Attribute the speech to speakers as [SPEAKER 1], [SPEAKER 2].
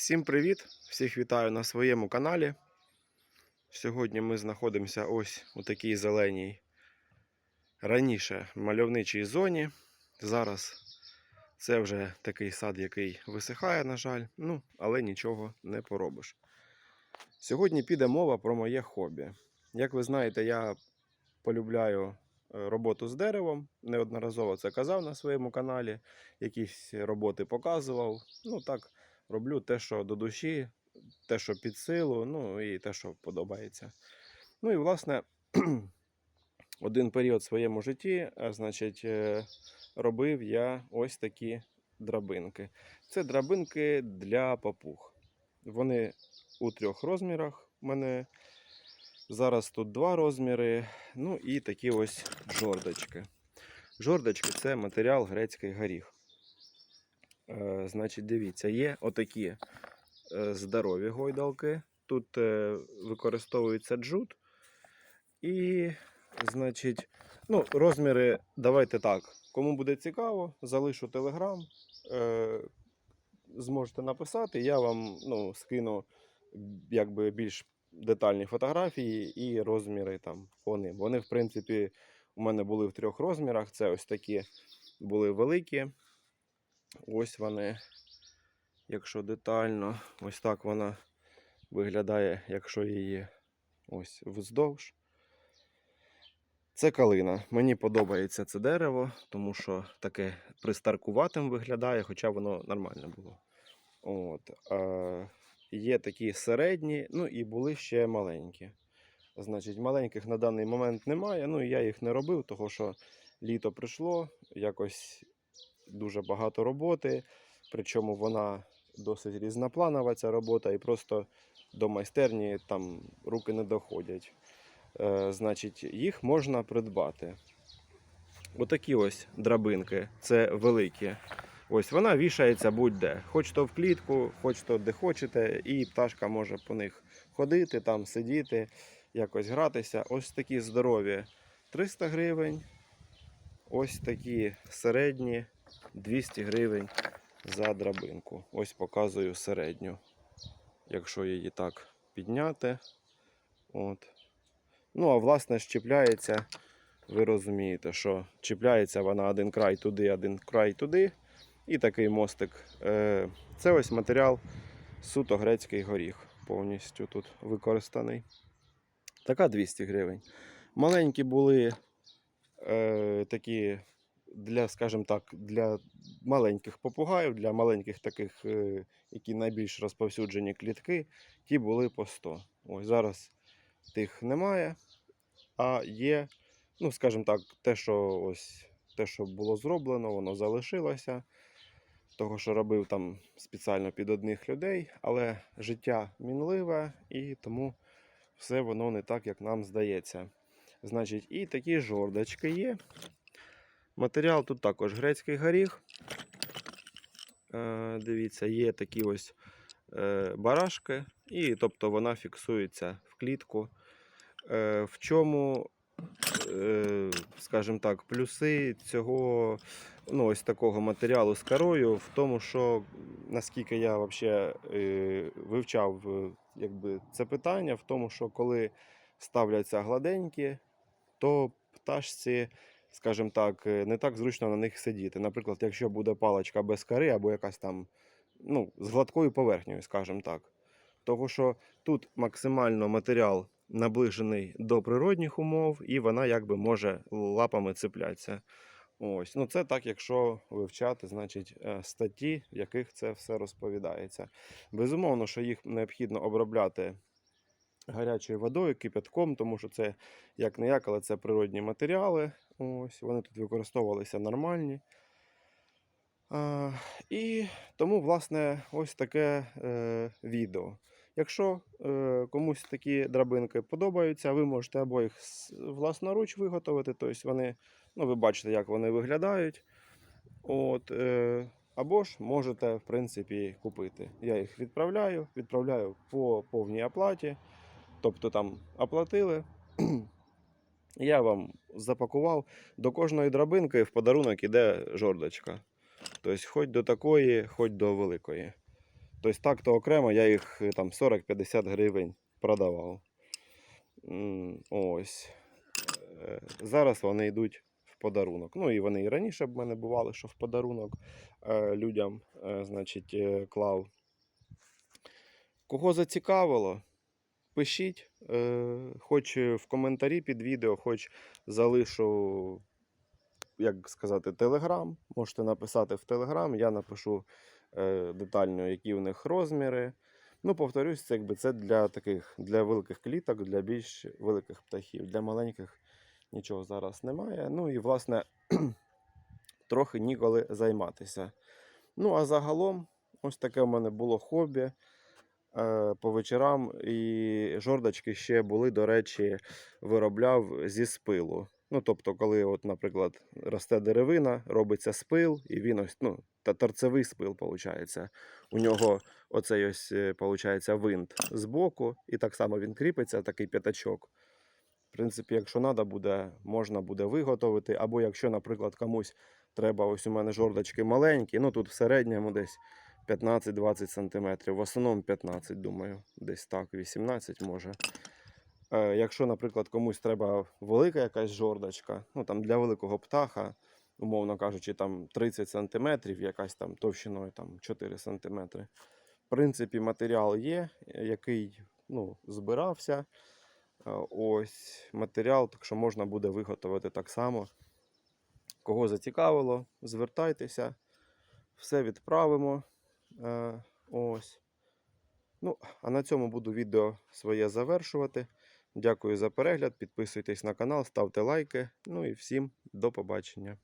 [SPEAKER 1] Всім привіт! Всіх вітаю на своєму каналі. Сьогодні ми знаходимося ось у такій зеленій раніше мальовничій зоні. Зараз це вже такий сад, який висихає, на жаль, ну, але нічого не поробиш. Сьогодні піде мова про моє хобі. Як ви знаєте, я полюбляю е, роботу з деревом. Неодноразово це казав на своєму каналі, якісь роботи показував. Ну так, роблю те, що до душі, те, що під силу, ну і те, що подобається. Ну і власне, один період в своєму житті, значить, е, робив я ось такі драбинки. Це драбинки для папуг. Вони у трьох розмірах. У мене зараз тут два розміри. Ну і такі ось жордочки. Жордочки це матеріал грецький горіх. Е, значить, дивіться, є отакі е, здорові гойдалки. Тут е, використовується джут. І, значить, ну, розміри, давайте так. Кому буде цікаво, залишу телеграм. Зможете написати. Я вам ну, скину якби більш детальні фотографії і розміри там по ним. Вони, в принципі, у мене були в трьох розмірах. Це ось такі були великі. Ось вони, якщо детально, ось так вона виглядає, якщо її ось вздовж. Це калина. Мені подобається це дерево, тому що таке пристаркуватим виглядає, хоча воно нормально було. От. А, є такі середні, ну і були ще маленькі. Значить, маленьких на даний момент немає. Ну і я їх не робив, тому що літо прийшло, якось дуже багато роботи. Причому вона досить різнопланова ця робота, і просто до майстерні там руки не доходять. Е, значить, їх можна придбати. Отакі ось драбинки, це великі. Ось вона вішається будь-де. Хоч то в клітку, хоч то де хочете, і пташка може по них ходити, там сидіти, якось гратися. Ось такі здорові 300 гривень. Ось такі середні 200 гривень за драбинку. Ось показую середню. Якщо її так підняти. От. Ну, а власне щепляється, ви розумієте, що чіпляється вона один край туди, один край туди. І такий мостик. Е, Це ось матеріал суто грецький горіх. Повністю тут використаний. Така 200 гривень. Маленькі були е, такі для, скажімо так, для маленьких попугаїв, для маленьких таких, е, які найбільш розповсюджені клітки, ті були по 100. Ось зараз тих немає, а є, ну, скажімо так, те, що ось те, що було зроблено, воно залишилося. Того, що робив там спеціально під одних людей, але життя мінливе і тому все воно не так, як нам здається. Значить, і такі жордочки є. Матеріал тут також грецький горіх. Е, дивіться, є такі ось е, барашки, і тобто вона фіксується в клітку. Е, в чому, скажімо так, плюси цього ну, ось такого матеріалу з корою в тому, що наскільки я е, вивчав якби, це питання, в тому, що коли ставляться гладенькі, то пташці, скажімо так, е, не так зручно на них сидіти. Наприклад, якщо буде паличка без кори або якась там ну, з гладкою поверхнею, скажімо так. Того, що тут максимально матеріал наближений до природних умов, і вона якби може лапами цеплятися. Ось, ну це так, якщо вивчати, значить, е, статті, в яких це все розповідається. Безумовно, що їх необхідно обробляти гарячою водою, кипятком, тому що це як не як, але це природні матеріали. Ось, вони тут використовувалися нормальні. А, і тому, власне, ось таке е, відео. Якщо е, комусь такі драбинки подобаються, ви можете або їх власноруч виготовити, тобто вони, ну, ви бачите, як вони виглядають. От, е, або ж можете, в принципі, купити. Я їх відправляю, відправляю по повній оплаті. Тобто там оплатили. Я вам запакував. До кожної драбинки в подарунок іде жордочка. Тобто, хоч до такої, хоч до великої. Тобто так то окремо я їх е, там 40-50 гривень продавав. Ось. Е, Зараз вони йдуть в подарунок. Ну і вони і раніше б мене бували, що в подарунок е, людям, значить, клав. Кого зацікавило, пишіть, е, хоч в коментарі під відео, хоч залишу, як сказати, телеграм. Можете написати в телеграм, я напишу е, детально, які у них розміри. Ну, повторюсь, це якби це для таких для великих кліток, для більш великих птахів. Для маленьких нічого зараз немає. Ну і власне трохи ніколи займатися. Ну, а загалом, ось таке в мене було хобі е, по вечорам. І жордочки ще були, до речі, виробляв зі спилу. Ну, тобто, коли, от, наприклад, росте деревина, робиться спил, і він ось, ну, та торцевий спил, виходить. У нього оцей ось, е, получається, винт збоку, і так само він кріпиться, такий п'ятачок. В принципі, якщо треба буде, можна буде виготовити. Або якщо, наприклад, комусь треба, ось у мене жордочки маленькі, ну тут в середньому десь 15-20 см, в основному 15, думаю, десь так, 18 може. Е, якщо, наприклад, комусь треба велика якась жордочка, ну там для великого птаха, умовно кажучи, там 30 см, якась там товщиною там 4 см. В принципі, матеріал є, який ну, збирався. Е, Ось матеріал, так що можна буде виготовити так само. Кого зацікавило, звертайтеся, все відправимо. Е, Ось. Ну, а на цьому буду відео своє завершувати. Дякую за перегляд. Підписуйтесь на канал, ставте лайки. Ну і всім до побачення.